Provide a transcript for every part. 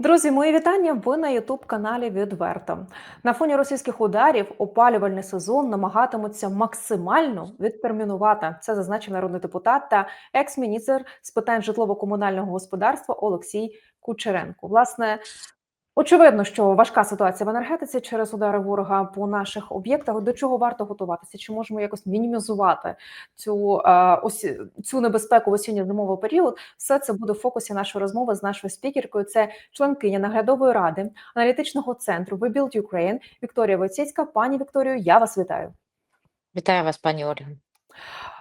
Друзі, мої вітання. Ви на Ютуб каналі Відверто. На фоні російських ударів опалювальний сезон намагатимуться максимально відтермінувати. Це зазначив народний депутат та екс-міністр з питань житлово-комунального господарства Олексій Кучеренко. Власне, очевидно, що важка ситуація в енергетиці через удари ворога по наших об'єктах. До чого варто готуватися? Чи можемо якось мінімізувати цю е, ось цю небезпеку в осінньо-зимовий період? Все це буде в фокусі нашої розмови з нашою спікеркою. Це членкиня наглядової ради аналітичного центру We Build Вікторія Войціцька. Пані Вікторію, я вас вітаю. Вітаю вас, пані Ольга.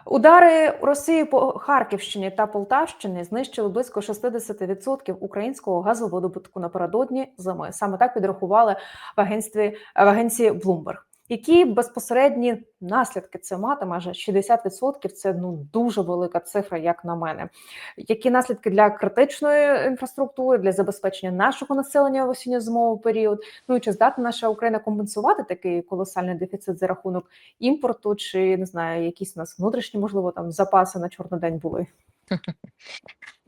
Удари Росії по Харківщині та Полтавщині знищили близько 60% українського газоводобутку напередодні зими. Саме так підрахували в агентстві в агенції Bloomberg. Які безпосередні наслідки це матиме? Аже 60% – це ну дуже велика цифра, як на мене. Які наслідки для критичної інфраструктури, для забезпечення нашого населення в осінньо-зимовий період? Ну і чи здатна наша Україна компенсувати такий колосальний дефіцит за рахунок імпорту, чи не знаю, якісь у нас внутрішні, можливо, там запаси на чорний день були?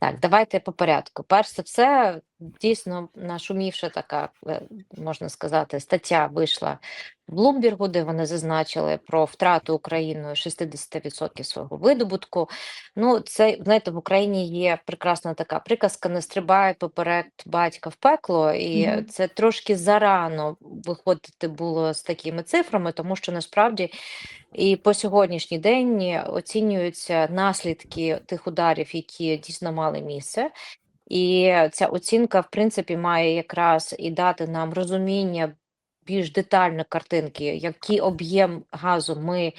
Так, давайте по порядку. Перш за все, дійсно нашумівша така, е, можна сказати, стаття вийшла в Блумбергу, де вони зазначили про втрату Україною 60% свого видобутку. Ну, це знаєте, в Україні є прекрасна така приказка: не стрибай поперед батька в пекло, і Мгм. це трошки зарано виходити було з такими цифрами, тому що насправді і по сьогоднішній день оцінюються наслідки тих ударів, які дійсно мали місце. І ця оцінка, в принципі, має якраз і дати нам розуміння більш детально картинки, який об'єм газу ми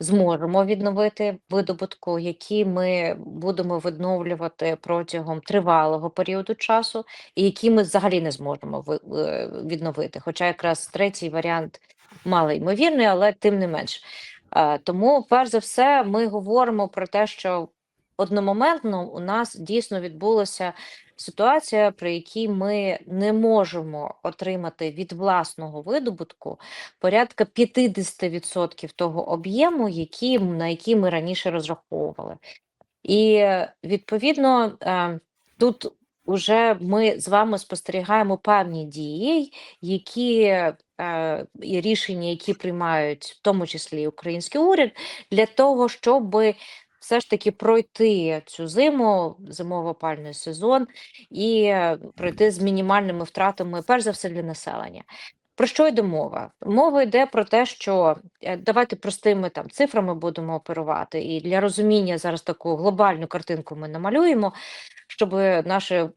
зможемо відновити видобутку, які ми будемо відновлювати протягом тривалого періоду часу, і які ми взагалі не зможемо е, відновити. Хоча якраз третій варіант малоймовірний, але тим не менш. Е, Тому, перш за все, ми говоримо про те, що одномоментно у нас дійсно відбулася ситуація, при якій ми не можемо отримати від власного видобутку порядка 50% того об'єму, який, на який ми раніше розраховували. І відповідно е, тут вже ми з вами спостерігаємо певні дії, які е, і рішення, які приймають в тому числі український уряд, для того, щоб все ж таки пройти цю зиму, зимово-опальний сезон, і пройти з мінімальними втратами, перш за все, для населення. Про що йде мова? Мова йде про те, що е, давайте простими там цифрами будемо оперувати, і для розуміння зараз таку глобальну картинку ми намалюємо, щоб наші е,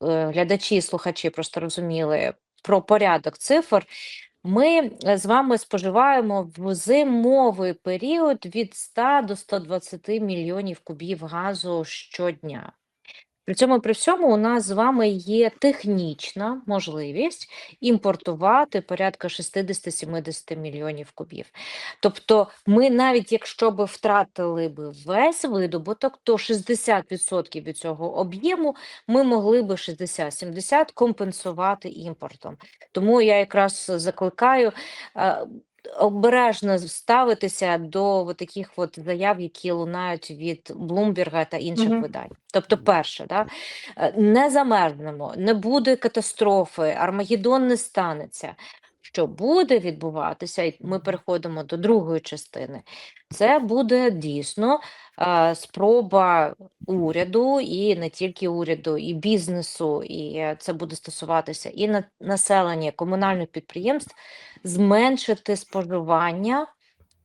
глядачі і слухачі просто розуміли про порядок цифр. Ми е, з вами споживаємо в зимовий період від 100 до 120 мільйонів кубів газу щодня. При цьому при всьому у нас з вами є технічна можливість імпортувати порядка 60-70 мільйонів кубів. Тобто, ми навіть якщо би втратили би весь видобуток, то 60% від цього об'єму ми могли би 60-70 компенсувати імпортом. Тому я якраз закликаю. Обережно ставитися до от таких от заяв, які лунають від Блумберга та інших Мгм. видань. Тобто, перше, да, е, не замерзнемо, не буде катастрофи, Армагеддон не станеться. Що буде відбуватися, і ми переходимо до другої частини. Це буде дійсно е, спроба уряду, і не тільки уряду, і бізнесу, і е, це буде стосуватися і на населення, комунальних підприємств, зменшити споживання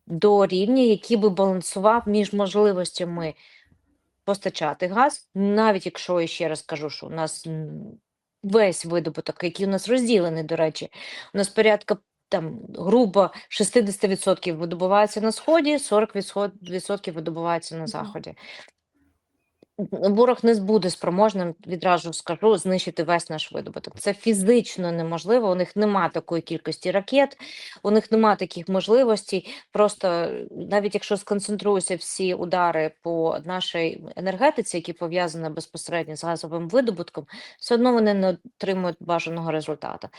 до рівня, який би балансував між можливостями постачати газ, навіть якщо я ще раз кажу, що у нас весь видобуток, який у нас розділений, до речі, у нас порядка там грубо 60% видобувається на сході, 40% видобувається на заході. Ворог не буде спроможним, відразу скажу, знищити весь наш видобуток. Це фізично неможливо. У них нема такої кількості ракет, у них нема таких можливостей. Просто навіть якщо сконцентруються всі удари по нашій енергетиці, які пов'язані безпосередньо з газовим видобутком, все одно вони не отримують бажаного результату.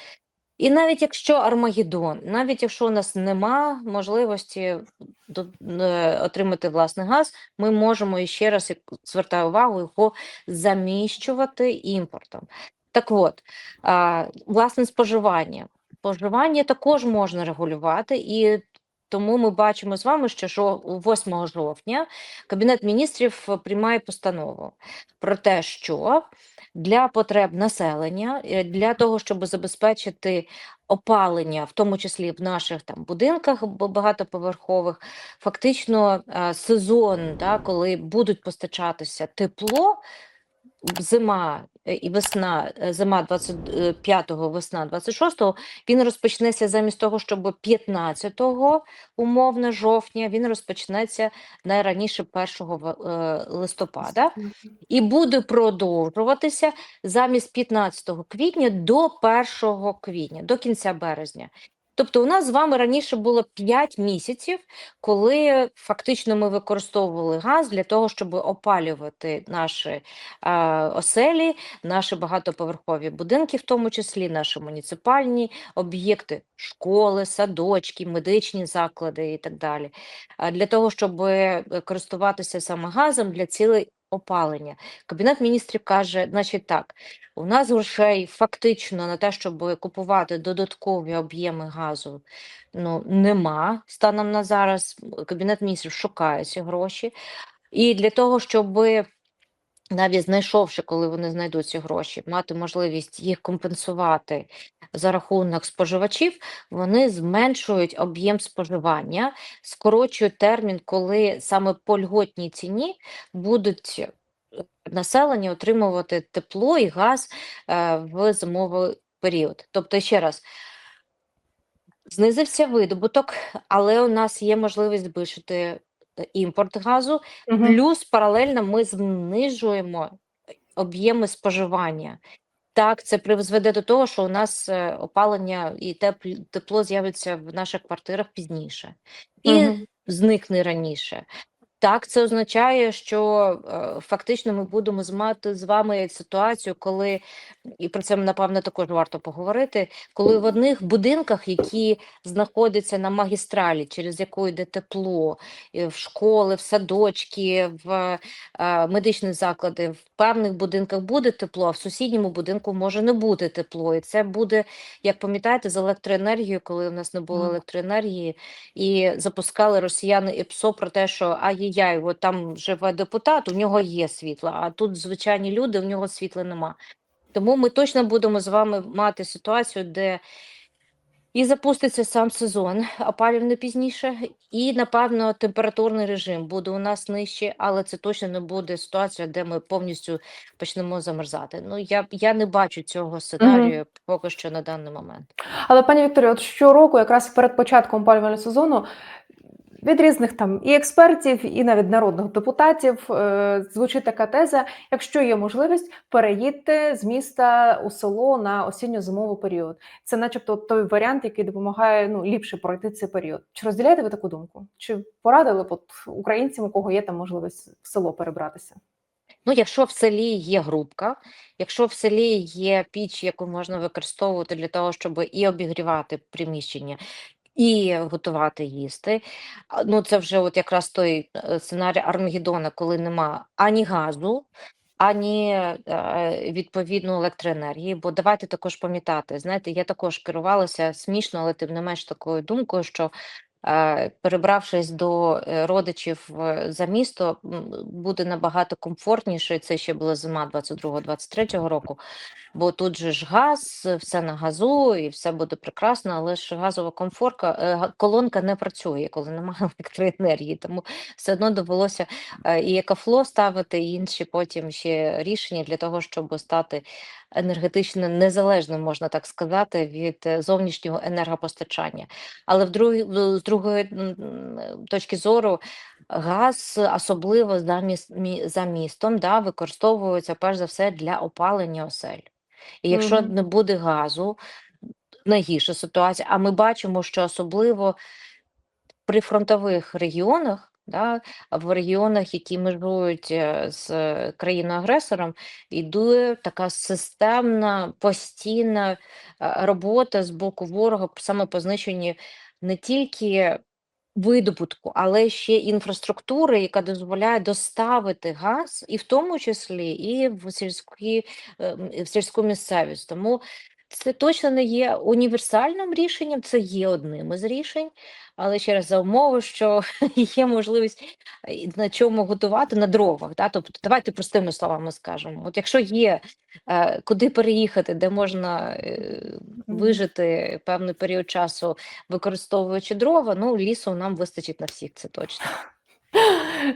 І навіть якщо Армагеддон, навіть якщо у нас нема можливості е, отримати власний газ, ми можемо і ще раз звертаю увагу його заміщувати імпортом. Так от, власне споживання. Споживання також можна регулювати, і тому ми бачимо з вами, що жо- 8 жовтня Кабінет міністрів е, приймає постанову про те, що для потреб населення, е, для того, щоб забезпечити опалення, в тому числі в наших там будинках багатоповерхових, фактично е, сезон, да, коли будуть постачатися тепло, зима е, і весна, е, зима 25-го, весна 26-го, він розпочнеться замість того, щоб 15-го, умовно, жовтня, він розпочнеться найраніше 1 е, листопада і буде продовжуватися замість 15 квітня до 1 квітня, до кінця березня. Тобто у нас з вами раніше було 5 місяців, коли фактично ми використовували газ для того, щоб опалювати наші е, оселі, наші багатоповерхові будинки, в тому числі наші муніципальні об'єкти, школи, садочки, медичні заклади і так далі. Для того, щоб е, користуватися саме газом для цілей опалення. Кабінет міністрів каже, значить так, у нас грошей фактично на те, щоб купувати додаткові об'єми газу, ну нема станом на зараз. Кабінет міністрів шукає ці гроші. І для того, щоб навіть знайшовши, коли вони знайдуть ці гроші, мати можливість їх компенсувати за рахунок споживачів, вони зменшують об'єм споживання, скорочують термін, коли саме по льготній ціні будуть е, населення отримувати тепло і газ е, в зимовий період. Тобто, ще раз. Знизився видобуток, але у нас є можливість збільшити імпорт газу, угу. Плюс паралельно ми знижуємо об'єми споживання. Так, це призведе до того, що у нас е, опалення і тепл- тепло з'явиться в наших квартирах пізніше і угу. зникне раніше. Так, це означає, що е, фактично ми будемо мати з вами ситуацію, коли і про це напевно також варто поговорити, коли в одних будинках, які знаходяться на магістралі, через яку йде тепло, в школи, в садочки, в е, медичні заклади, в певних будинках буде тепло, а в сусідньому будинку може не бути тепло. І це буде, як пам'ятаєте, з електроенергією, коли у нас не було електроенергії, і запускали росіяни ІПСО про те, що ай-яй-яй, там живе депутат, у нього є світло, а тут звичайні люди, у нього світла нема. Тому ми точно будемо з вами мати ситуацію, де і запуститься сам сезон опалювальний пізніше, і напевно температурний режим буде у нас нижче, але це точно не буде ситуація, де ми повністю почнемо замерзати. Ну я я не бачу цього сценарію поки що на даний момент. Але пані Вікторія, от щороку, якраз перед початком опалювального сезону, від різних там і експертів, і навіть народних депутатів е, звучить така теза: якщо є можливість, переїдьте з міста у село на осінньо-зимовий період. Це, начебто, той варіант, який допомагає ну ліпше пройти цей період. Чи розділяєте ви таку думку? Чи порадили б от українцям, у кого є там можливість в село перебратися? Ну, якщо в селі є грубка, якщо в селі є піч, яку можна використовувати для того, щоб і обігрівати приміщення, і готувати їсти. Ну, це вже от якраз той е, сценарій Армагеддона, коли нема ані газу, ані е, відповідно електроенергії. Бо давайте також пам'ятати, знаєте, я також керувалася смішно, але тим не менш такою думкою, що е, перебравшись до е, родичів е, за місто, буде набагато комфортніше. Це ще була зима 22-23 року. Бо тут же ж газ, все на газу, і все буде прекрасно, але ж газова комфорка, е, колонка не працює, коли немає електроенергії. Тому все одно довелося е, і екофло ставити, і інші потім ще рішення для того, щоб стати енергетично незалежним, можна так сказати, від е, зовнішнього енергопостачання. Але в другі, в- з другої точки зору, газ, особливо за, міс, за містом, да, використовується перш за все для опалення осель. І якщо Мгм. не буде газу, найгірша ситуація. А ми бачимо, що особливо в прифронтових регіонах, да, в регіонах, які межують е, з країною-агресором, йде така системна, постійна е, робота з боку ворога саме по знищенні не тільки видобутку, але ще інфраструктури, яка дозволяє доставити газ, і в тому числі і в сільські, е, в сільську місцевість. Тому це точно не є універсальним рішенням, це є одним із рішень, але ще раз за умови, що є можливість е, на чому готувати на дровах. Да? Тобто, давайте простими словами скажемо. От якщо є е, куди переїхати, де можна е, вижити певний період часу, використовуючи дрова, ну лісу нам вистачить на всіх, це точно.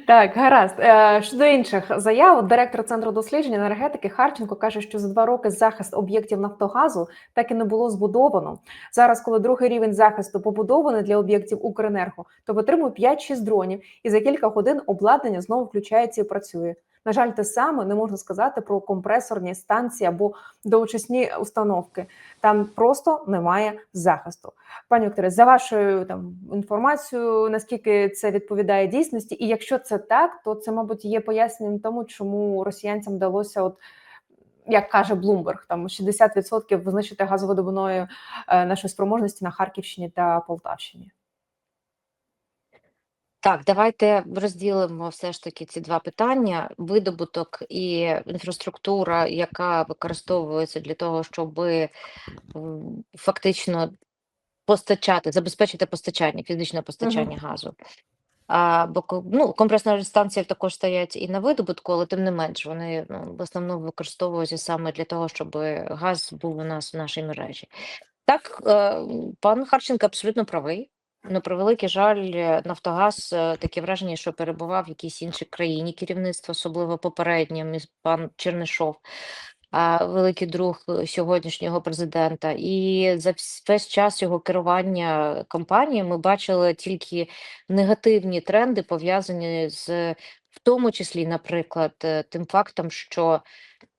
Так, гаразд. Е, Щодо інших заяв, директор центру досліджень енергетики Харченко каже, що за два роки захист об'єктів Нафтогазу так і не було збудовано. Зараз, коли другий рівень захисту побудований для об'єктів Укренерго, то витримує 5-6 дронів, і за кілька годин обладнання знову включається і працює. На жаль, те саме не можна сказати про компресорні станції або доочисні установки. Там просто немає захисту. Пані Вікторе, за вашою там інформацією, наскільки це відповідає дійсності, і якщо це так, то це, мабуть, є поясненням тому, чому росіянцям вдалося, от як каже Блумберг, там 60% знищити газовидобувної е, нашої спроможності на Харківщині та Полтавщині. Так, давайте розділимо все ж таки ці два питання: видобуток і інфраструктура, яка використовується для того, щоб фактично постачати, забезпечити постачання, фізичне постачання газу. А, бо ну, компресні станції також стоять і на видобутку, але тим не менш вони ну, в основному використовуються саме для того, щоб газ був у нас в нашій мережі. Так, е, пан Харченко абсолютно правий. На превеликий жаль, е, Нафтогаз е, таке враження, що перебував в якійсь іншій країні керівництво, особливо попереднє, міс- пан Чернишов, великий друг е, сьогоднішнього президента. І за весь час його керування компанією ми бачили тільки негативні тренди, пов'язані з, в тому числі, наприклад, е, тим фактом, що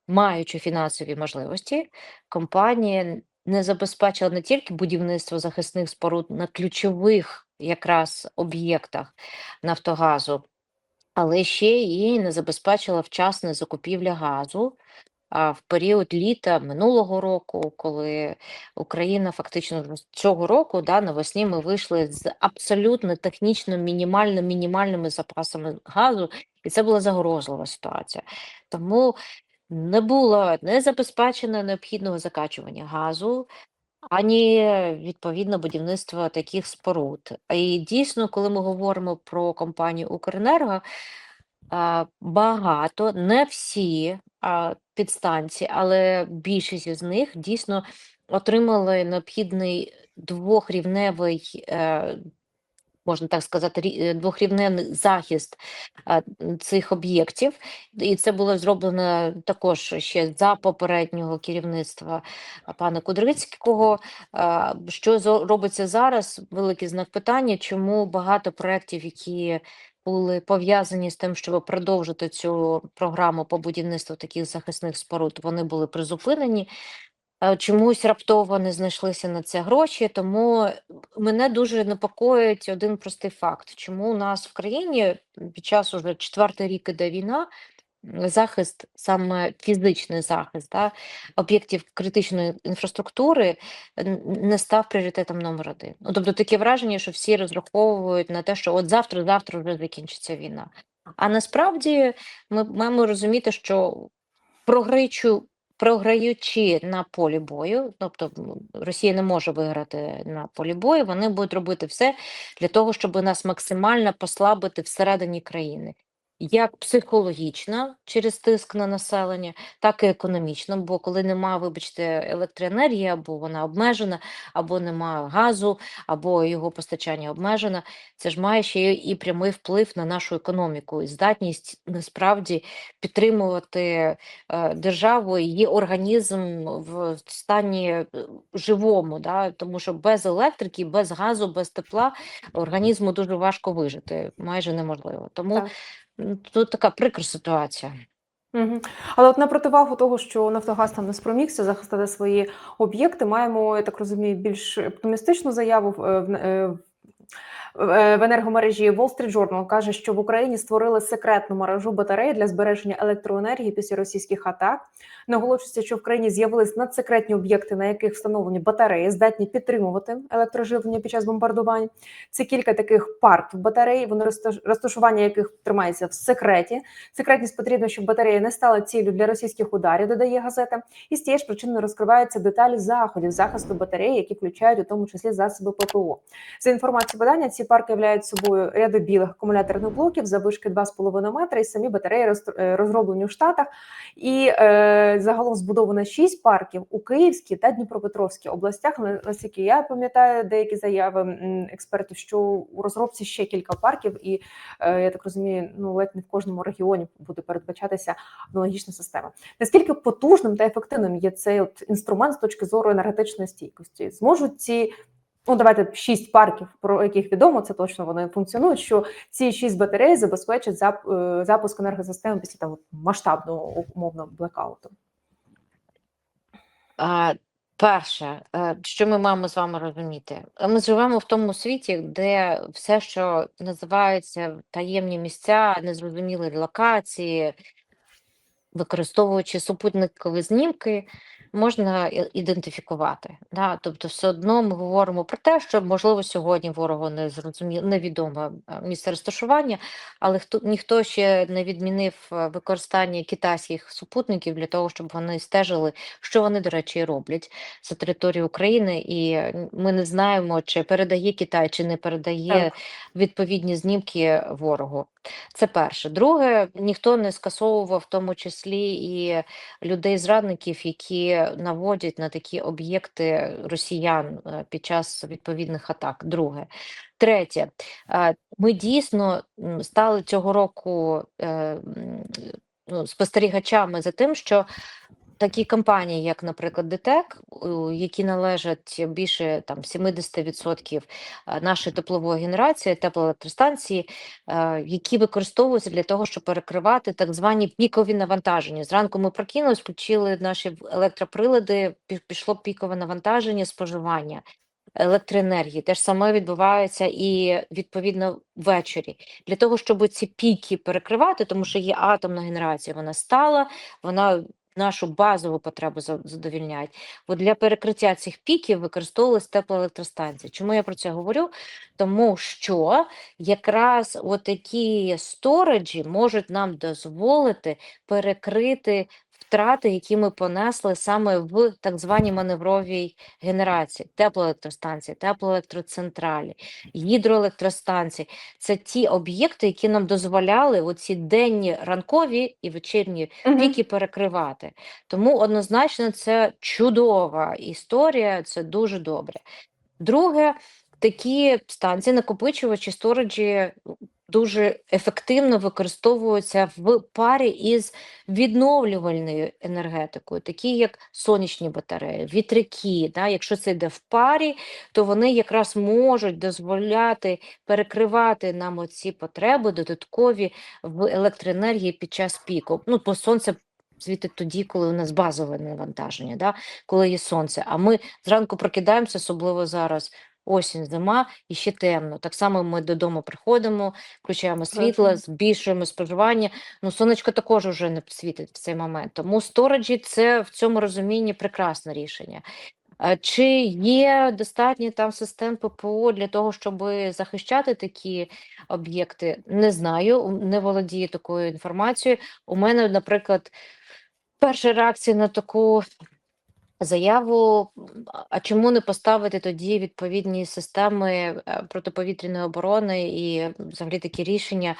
маючи фінансові можливості, компанія не забезпечила не тільки будівництво захисних споруд на ключових якраз об'єктах Нафтогазу, але ще і не забезпечила вчасне закупівля газу. А в період літа минулого року, коли Україна фактично цього року, да, навесні ми вийшли з абсолютно технічно мінімально мінімальними запасами газу, і це була загрозлива ситуація. Тому не було не забезпечено необхідного закачування газу, ані відповідно будівництва таких споруд. І дійсно, коли ми говоримо про компанію Укренерго, багато, не всі підстанції, але більшість із них дійсно отримали необхідний двохрівневий. Можна так сказати, рі- е, захист цих об'єктів, і це було зроблено також ще за попереднього керівництва пана Кудрицького. Що робиться зараз? Великий знак питання, чому багато проєктів, які були пов'язані з тим, щоб продовжити цю програму по будівництву таких захисних споруд, вони були призупинені. Е, Чомусь раптово не знайшлися на це гроші, тому мене дуже непокоїть один простий факт, чому у нас в країні під час уже четвертий рік іде війна, захист, саме фізичний захист да, об'єктів критичної інфраструктури не став пріоритетом номер один. Ну, тобто таке враження, що всі розраховують на те, що от завтра-завтра вже закінчиться війна. А насправді ми маємо розуміти, що програючи, програючи на полі бою, тобто Росія не може виграти на полі бою, вони будуть робити все для того, щоб нас максимально послабити всередині країни. Як психологічно через тиск на населення, так і економічно. Бо коли немає, вибачте, електроенергії, або вона обмежена, або немає газу, або його постачання обмежено, це ж має ще і прямий вплив на нашу економіку і здатність насправді підтримувати е, державу, її організм в стані е, живому, да? тому що без електрики, без газу, без тепла організму дуже важко вижити, майже неможливо. Тому Так. М, тут така прикра ситуація. Угу. Але от на противагу того, що Нафтогаз там не спромігся захистити свої об'єкти, маємо, я так розумію, більш оптимістичну заяву в, е, в, е, в енергомережі Wall Street Journal каже, що в Україні створили секретну мережу батарей для збереження електроенергії після російських атак. Наголошується, що в країні з'явились надсекретні об'єкти, на яких встановлені батареї, здатні підтримувати електроживлення під час бомбардувань. Це кілька таких парків батарей. Вони розташ- розташування яких тримається в секреті. Секретність потрібна, щоб батарея не стала ціллю для російських ударів, додає газета. І з тієї ж причини розкриваються деталі заходів захисту батареї, які включають у тому числі засоби ППО. За інформацією видання, ці парки являють собою ряди білих акумуляторних блоків завишки 2,5 метра, і самі батареї е, розроблені в Штатах. І е, загалом збудовано 6 парків у Київській та Дніпропетровській областях. На- Наскільки я пам'ятаю деякі заяви експертів, що у розробці ще кілька парків, і е, я так розумію, ну ледь не в кожному регіоні буде передбачатися аналогічна система. Наскільки потужним та ефективним є цей от інструмент з точки зору енергетичної стійкості? Зможуть ці ну давайте шість парків, про яких відомо, це точно вони функціонують. Що ці шість батарей забезпечать е, запуск енергосистеми після там масштабного умовно блекауту. А, перше, е, що ми маємо з вами розуміти? Ми живемо в тому світі, де все, що називається таємні місця, незрозумілі локації, використовуючи супутникові знімки, можна ідентифікувати. Да? Тобто, все одно ми говоримо про те, що можливо сьогодні ворогу не зрозуміло невідоме місце розташування, але хто ніхто ще не відмінив е, використання китайських супутників для того, щоб вони стежили, що вони, до речі, роблять за територію України, і е, ми не знаємо, чи передає Китай, чи не передає Так. відповідні знімки ворогу. Це перше. Друге, ніхто не скасовував в тому числі і людей-зрадників, які наводять на такі об'єкти росіян е, під час відповідних атак. Друге. Третє, е, ми дійсно стали цього року е, ну, спостерігачами за тим, що такі компанії, як, наприклад, ДТЕК, які належать більше там 70% е, нашої теплової генерації, теплоелектростанції, е, які використовуються для того, щоб перекривати так звані пікові навантаження. Зранку ми прокинулись, включили наші електроприлади, пішло пікове навантаження споживання. Електроенергії те ж саме відбувається і відповідно ввечері. Для того, щоб ці піки перекривати, тому що є атомна генерація, вона стала, вона нашу базову потребу задовільняють. Бо для перекриття цих піків використовувалися теплоелектростанція. Чому я про це говорю? Тому що якраз отакі сториджі можуть нам дозволити перекрити втрати, які ми понесли саме в так званій маневровій генерації, теплоелектростанції, теплоелектроцентралі, гідроелектростанції. Це ті об'єкти, які нам дозволяли оці денні ранкові і вечірні піки перекривати. Тому однозначно це чудова історія, це дуже добре. Друге, такі станції, накопичувачі, сториджі дуже ефективно використовуються в парі із відновлювальною енергетикою, такі як сонячні батареї, вітряки. Да? Якщо це йде в парі, то вони якраз можуть дозволяти перекривати нам оці потреби додаткові в електроенергії під час піку. Ну, бо сонце світить тоді, коли у нас базове навантаження, да? коли є сонце. А ми зранку прокидаємося, особливо зараз. Осінь, зима і ще темно. Так само ми додому приходимо, включаємо світло, збільшуємо споживання. Ну, сонечко також вже не світить в цей момент. Тому сториджі це в цьому розумінні прекрасне рішення. Чи є достатньо там систем ППО для того, щоб захищати такі об'єкти? Не знаю, не володію такою інформацією. У мене, наприклад, перша реакція на таку заяву, а- чому не поставити тоді відповідні системи е, протиповітряної оборони і взагалі такі рішення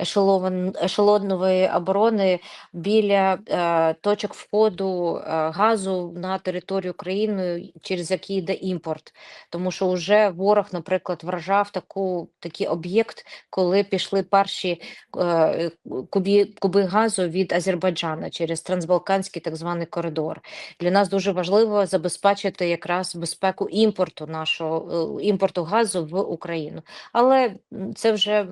ешелован, ешелонової оборони біля е, точок входу е, газу на територію України, через які йде імпорт. Тому що вже ворог, наприклад, вражав таку, такий об'єкт, коли пішли перші е, кубі, куби газу від Азербайджану через трансбалканський так званий коридор. Для нас дуже важливо забезпечити якраз безпеку імпорту нашого е, імпорту газу в Україну. Але це вже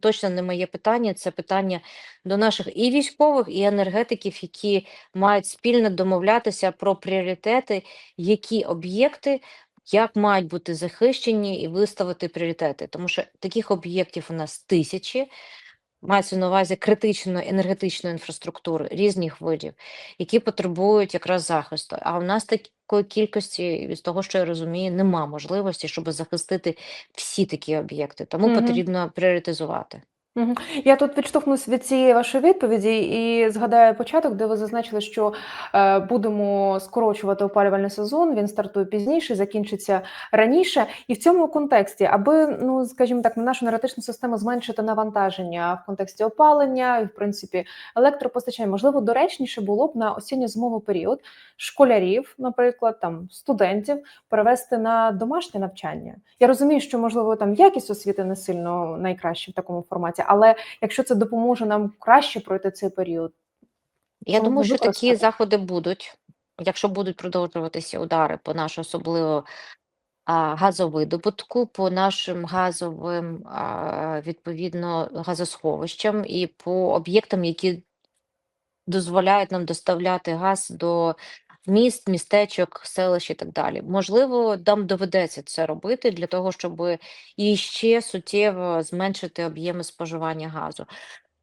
точно не моє питання. Це питання до наших і військових, і енергетиків, які мають спільно домовлятися про пріоритети, які об'єкти як мають бути захищені і виставити пріоритети. Тому що таких об'єктів у нас тисячі, мається на увазі критичної енергетичної інфраструктури різних видів, які потребують якраз захисту. А у нас такої кількості, з того, що я розумію, нема можливості, щоб захистити всі такі об'єкти. Тому Мгм. потрібно пріоритизувати. Я тут відштовхнусь від цієї вашої відповіді і згадаю початок, де ви зазначили, що е, будемо скорочувати опалювальний сезон. Він стартує пізніше, закінчиться раніше. І в цьому контексті, аби ну скажімо так, на нашу енергетичну систему зменшити навантаження в контексті опалення і в принципі електропостачання, можливо, доречніше було б на осінньо-зимовий період школярів, наприклад, там студентів перевести на домашнє навчання. Я розумію, що можливо там якість освіти не сильно найкраща в такому форматі, але якщо це допоможе нам краще пройти цей період, Я думаю, що такі використати? заходи будуть, якщо будуть продовжуватися удари по нашу особливо газовидобутку, по нашим газовим відповідно газосховищам і по об'єктам, які дозволяють нам доставляти газ до міст, містечок, селищ і так далі. Можливо, нам доведеться це робити для того, щоб іще суттєво зменшити об'єми споживання газу.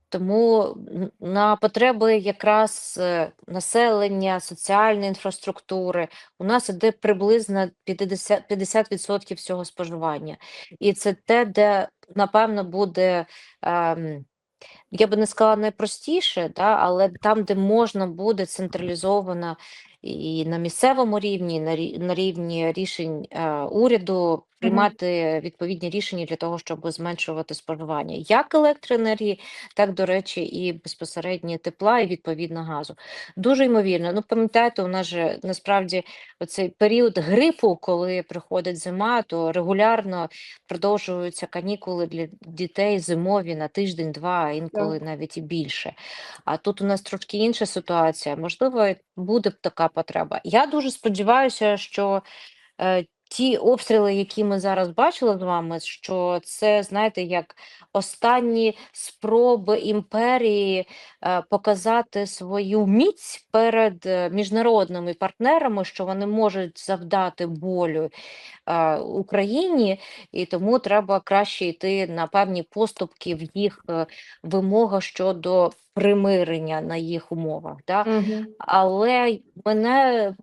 Тому на потреби якраз е, населення, соціальної інфраструктури у нас іде приблизно 50%, 50% всього споживання. І це те, де, напевно, буде. ем, я би не сказала найпростіше, але там, де можна буде централізовано і на місцевому рівні, на, на рівні рішень е, уряду приймати відповідні рішення для того, щоб зменшувати споживання як електроенергії, так, до речі, і безпосередньо тепла, і відповідно газу. Дуже ймовірно. Ну, пам'ятаєте, у нас же насправді оцей період грипу, коли приходить зима, то регулярно продовжуються канікули для дітей зимові на тиждень-два, а інколи навіть і більше. А тут у нас трошки інша ситуація. Можливо, буде така потреба. Я дуже сподіваюся, що е, ті обстріли, які ми зараз бачили з вами, що це, знаєте, як останні спроби імперії е, показати свою міць перед е, міжнародними партнерами, що вони можуть завдати болю е, Україні, і тому треба краще йти на певні поступки в їх е, вимогах щодо примирення на їх умовах. Да? Мгм. Але мене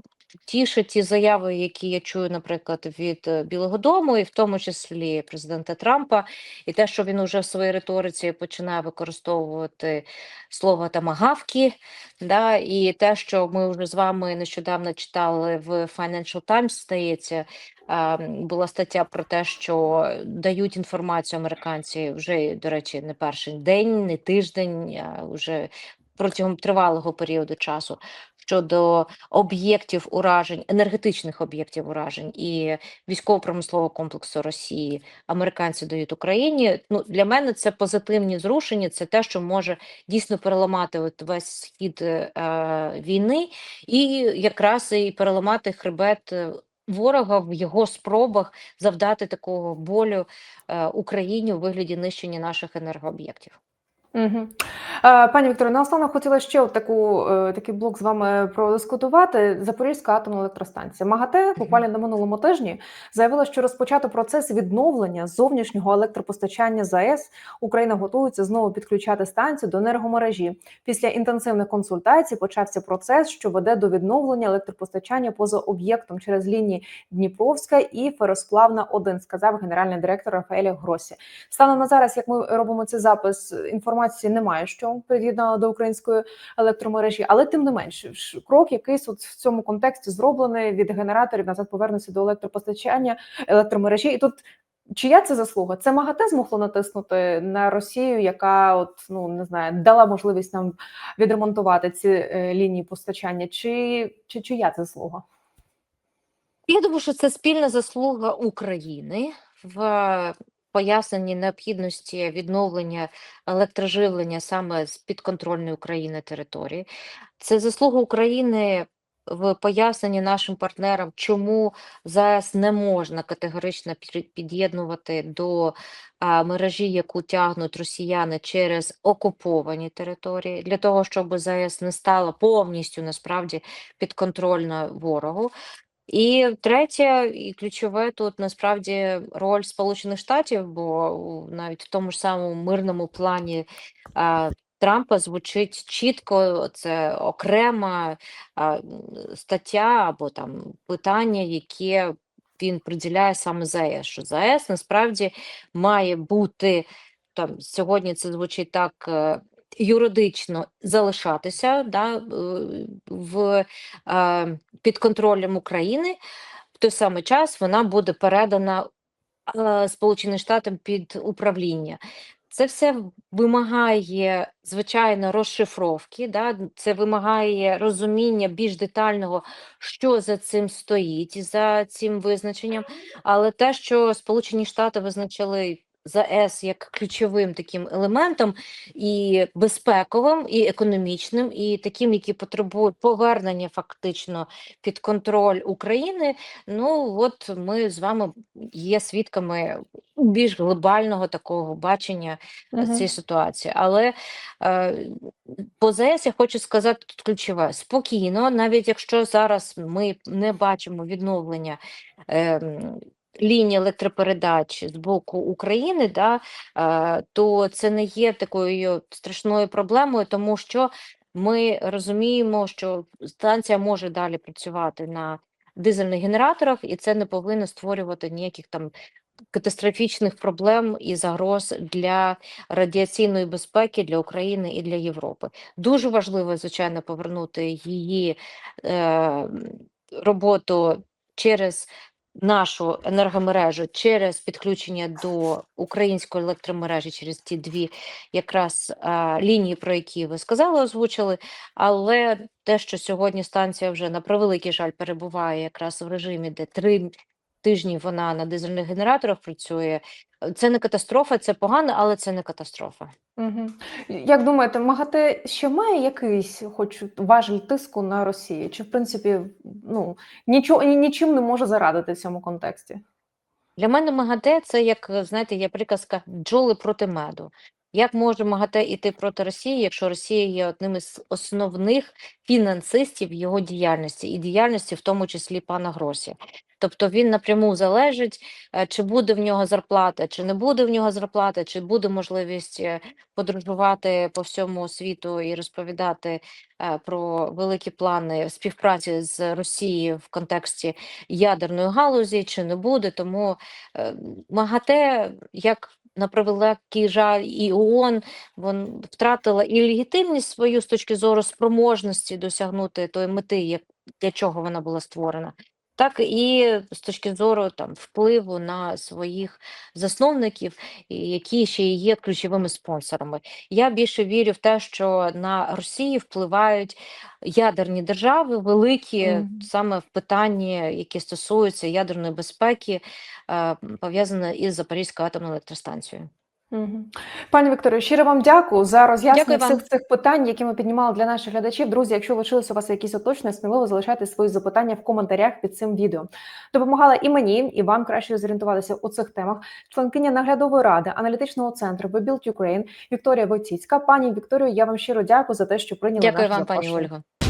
тішать ті заяви, які я чую, наприклад, від е, Білого Дому, і в тому числі президента Трампа, і те, що він уже в своїй риториці починає використовувати слово тамагавки, да, і те, що ми вже з вами нещодавно читали в Financial Times, здається, була стаття про те, що дають інформацію американці вже, до речі, не перший день, не тиждень, а вже протягом тривалого періоду часу щодо об'єктів уражень, енергетичних об'єктів уражень і військово-промислового комплексу Росії американці дають Україні. Ну для мене це позитивні зрушення. Це те, що може дійсно переламати от весь схід е, е, війни, і якраз і переламати хребет. е, Ворога в його спробах завдати такого болю е, Україні у вигляді нищення наших енергооб'єктів. Е, Пані Вікторе, наостанок хотіла ще от таку, е, такий блок з вами продискутувати. Запорізька атомна електростанція. МАГАТЕ буквально на минулому тижні заявила, що розпочато процес відновлення зовнішнього електропостачання ЗАЕС. Україна готується знову підключати станцію до енергомережі. Після інтенсивних консультацій почався процес, що веде до відновлення електропостачання поза об'єктом через лінії Дніпровська і Феросплавна 1, сказав генеральний директор Рафаеля Гросі. Станом на зараз, як ми робимо цей запис, інформації немає, що приєднала до української електромережі, але тим не менше, крок якийсь от в цьому контексті зроблений від генераторів назад повернеться до електропостачання електромережі. І тут чия це заслуга? Це МАГАТЕ змогло натиснути на Росію, яка от ну не знаю, дала можливість нам відремонтувати ці е, лінії постачання, чи, чи чия це заслуга? Я думаю, що це спільна заслуга України в поясненні необхідності відновлення електроживлення саме з підконтрольної України території. Це заслуга України в поясненні нашим партнерам, чому ЗАЕС не можна категорично під'єднувати до мережі, яку тягнуть росіяни через окуповані території, для того, щоб ЗАЕС не стала повністю насправді підконтрольною ворогу. І третє, і ключове тут насправді роль Сполучених Штатів, бо навіть в тому ж самому мирному плані Трампа звучить чітко, це окрема а, стаття або там питання, яке він приділяє саме ЗАЕС, що ЗАЕС насправді має бути там сьогодні це звучить так. Юридично залишатися да, е, в під контролем України, в той самий час вона буде передана Сполученим Штатам під управління. Це все вимагає, звичайно, розшифровки, да? це вимагає розуміння більш детального, що за цим стоїть, за цим визначенням. Але те, що Сполучені Штати визначили ЗАЕС як ключовим таким елементом і безпековим, і економічним, і таким, який потребує повернення фактично під контроль України. Ну от ми з вами є свідками більш глобального такого бачення е, цієї ситуації. Але е, по ЗАЕС я хочу сказати тут ключове: спокійно, навіть якщо зараз ми не бачимо відновлення. Е, Лінії електропередач з боку України, да, е, то це не є такою страшною проблемою, тому що ми розуміємо, що станція може далі працювати на дизельних генераторах, і це не повинно створювати ніяких там катастрофічних проблем і загроз для радіаційної безпеки для України і для Європи. Дуже важливо, звичайно, повернути її е, роботу через нашу енергомережу, через підключення до української електромережі, через ті дві якраз а, лінії, про які ви сказали, озвучили. Але те, що сьогодні станція вже на превеликий жаль перебуває якраз в режимі, де три тижні вона на дизельних генераторах працює. е, Це не катастрофа, це погано, але це не катастрофа. Угу. Як думаєте, МАГАТЕ ще має якийсь, хоч важель тиску на Росію? Чи в принципі ну нічого нічим не може зарадити в цьому контексті? Для мене МАГАТЕ це як, знаєте, є приказка бджоли проти меду. Як може МАГАТЕ йти проти Росії, якщо Росія є одним із основних фінансистів його діяльності і діяльності, в тому числі пана Гросі? Тобто він напряму залежить, е, чи буде в нього зарплата, чи не буде в нього зарплати, чи буде можливість е, подорожувати по всьому світу і розповідати е, про великі плани співпраці з Росією в контексті ядерної галузі, чи не буде. Тому МАГАТЕ, як на превеликий жаль, і ООН вон втратила і легітимність свою з точки зору спроможності досягнути тої мети, як для чого вона була створена. Так і з точки зору там впливу на своїх засновників, які ще і є ключовими спонсорами. Я більше вірю в те, що на Росії впливають ядерні держави, великі Мгм. саме в питанні, які стосуються ядерної безпеки, е, пов'язане із Запорізькою атомною електростанцією. Угу. Пані Вікторію, щиро вам дякую за роз'яснення вам. всіх цих питань, які ми піднімали для наших глядачів. Друзі, якщо лишилися у вас якісь уточнення, сміливо залишайте свої запитання в коментарях під цим відео. Допомагала і мені, і вам краще зорієнтуватися у цих темах. Членкиня наглядової ради аналітичного центру Build Ukraine Вікторія Войціцька. Пані Вікторію, я вам щиро дякую за те, що прийняли Дякую наше вам, пані запрошення. Ольго.